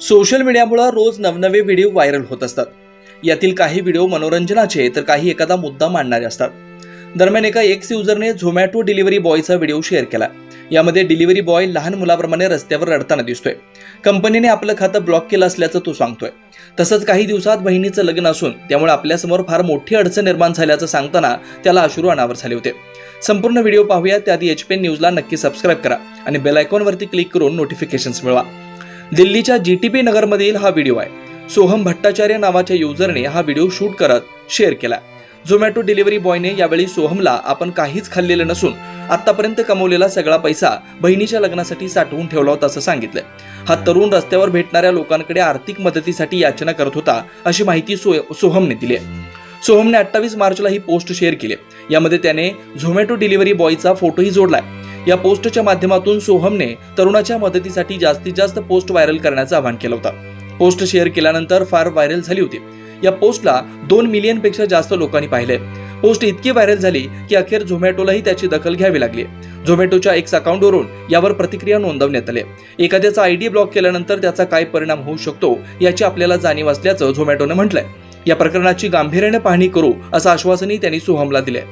Social मीडियामुळे रोज नवनवे video viral होत असतात. यातील काही व्हिडिओ मनोरंजनाचे तर काही एखादा मुद्दा मांडणारे असतात. दरम्यान एका एक्स युजरने झोमॅटो डिलिव्हरी बॉयचा व्हिडिओ शेअर केला. यामध्ये डिलिव्हरी बॉय लहान मुलाप्रमाणे रस्त्यावर रडताना दिसतोय. कंपनीने आपलं खातं ब्लॉक केलं असल्याचं तो सांगतोय. तसंच काही दिवसात बहिणीचं लग्न असून त्यामुळे आपल्यासमोर फार मोठी अडचण निर्माण झाल्याचं सांगताना त्याला अश्रू अनावर झाले होते. संपूर्ण व्हिडिओ पाहूया त्याआधी एच पी न्यूजला नक्की सबस्क्राईब करा आणि बेल आयकॉनवरती क्लिक करून नोटिफिकेशन्स मिळवा. दिल्लीच्या जी टी पी नगरमधील हा व्हिडिओ आहे. सोहम भट्टाचार्य नावाच्या युजरने हा व्हिडिओ शूट करत शेअर केला झोमॅटो डिलिव्हरी बॉयने यावेळी सोहमला आपण काहीच खाल्लेलं नसून आतापर्यंत कमवलेला सगळा पैसा बहिणीच्या लग्नासाठी साठवून ठेवला होता असं सांगितलं हा तरुण रस्त्यावर भेटणाऱ्या लोकांकडे आर्थिक मदतीसाठी याचना करत होता अशी माहिती सो सोहमने दिली आहे सोहमने अठ्ठावीस मार्चला ही पोस्ट शेअर केली. यामध्ये त्याने झोमॅटो डिलिव्हरी बॉयचा फोटोही जोडलाय. या पोस्टच्या माध्यमातून सोहमने तरुणाच्या मदतीसाठी जास्तीत जास्त पोस्ट व्हायरल करण्याचं आवाहन केलं होतं. पोस्ट शेअर केल्यानंतर फार व्हायरल झाली होती. या पोस्टला दोन मिलियनपेक्षा जास्त लोकांनी पाहिले पोस्ट इतकी व्हायरल झाली की अखेर झोमॅटोलाही त्याची दखल घ्यावी लागली. झोमॅटोच्या एक्स अकाउंटवरून यावर प्रतिक्रिया नोंदवण्यात आली. एखाद्याचा आयडी ब्लॉक केल्यानंतर त्याचा काय परिणाम होऊ शकतो याची आपल्याला जाणीव असल्याचं झोमॅटोनं म्हटलंय. या प्रकरणाची गांभीर्याने पाहणी करू असं आश्वासनही त्यांनी सोहमला दिलंय.